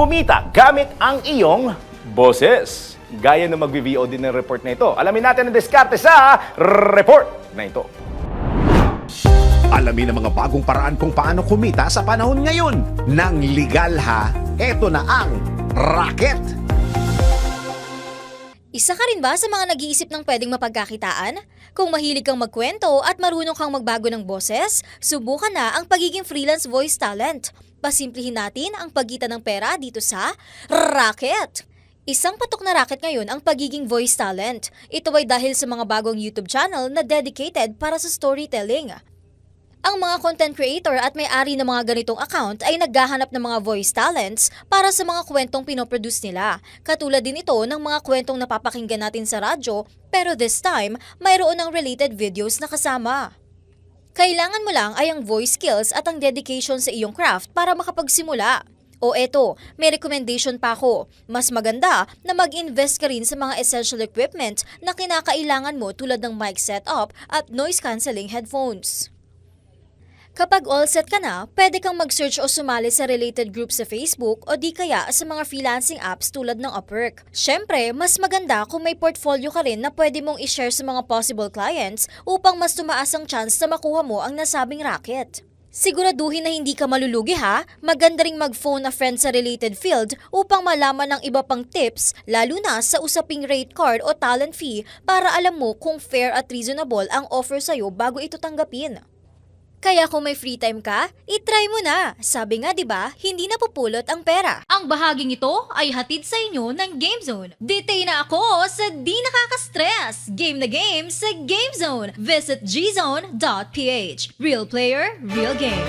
kumita gamit ang iyong boses. Gaya na mag-VOD ng report na ito. Alamin natin ang diskarte sa report na ito. Alamin ang mga bagong paraan kung paano kumita sa panahon ngayon. Nang legal ha, eto na ang racket. Isa ka rin ba sa mga nag-iisip ng pwedeng mapagkakitaan? Kung mahilig kang magkwento at marunong kang magbago ng boses, subukan na ang pagiging freelance voice talent. Pasimplihin natin ang pagitan ng pera dito sa Racket! Isang patok na racket ngayon ang pagiging voice talent. Ito ay dahil sa mga bagong YouTube channel na dedicated para sa storytelling. Ang mga content creator at may-ari ng mga ganitong account ay naghahanap ng mga voice talents para sa mga kwentong pinoproduce nila. Katulad din ito ng mga kwentong napapakinggan natin sa radyo, pero this time, mayroon ng related videos na kasama. Kailangan mo lang ay ang voice skills at ang dedication sa iyong craft para makapagsimula. O eto, may recommendation pa ako. Mas maganda na mag-invest ka rin sa mga essential equipment na kinakailangan mo tulad ng mic setup at noise cancelling headphones. Kapag all set ka na, pwede kang mag-search o sumali sa related group sa Facebook o di kaya sa mga freelancing apps tulad ng Upwork. Siyempre, mas maganda kung may portfolio ka rin na pwede mong i-share sa mga possible clients upang mas tumaas ang chance na makuha mo ang nasabing racket. Siguraduhin na hindi ka malulugi ha. Maganda ring mag-phone a friend sa related field upang malaman ng iba pang tips lalo na sa usaping rate card o talent fee para alam mo kung fair at reasonable ang offer sa'yo bago ito tanggapin. Kaya kung may free time ka, itry mo na. Sabi nga 'di ba, hindi na pupulot ang pera. Ang bahaging ito ay hatid sa inyo ng Game Zone. Detay na ako sa di nakaka-stress. Game na game sa Game Zone. Visit gzone.ph. Real player, real game.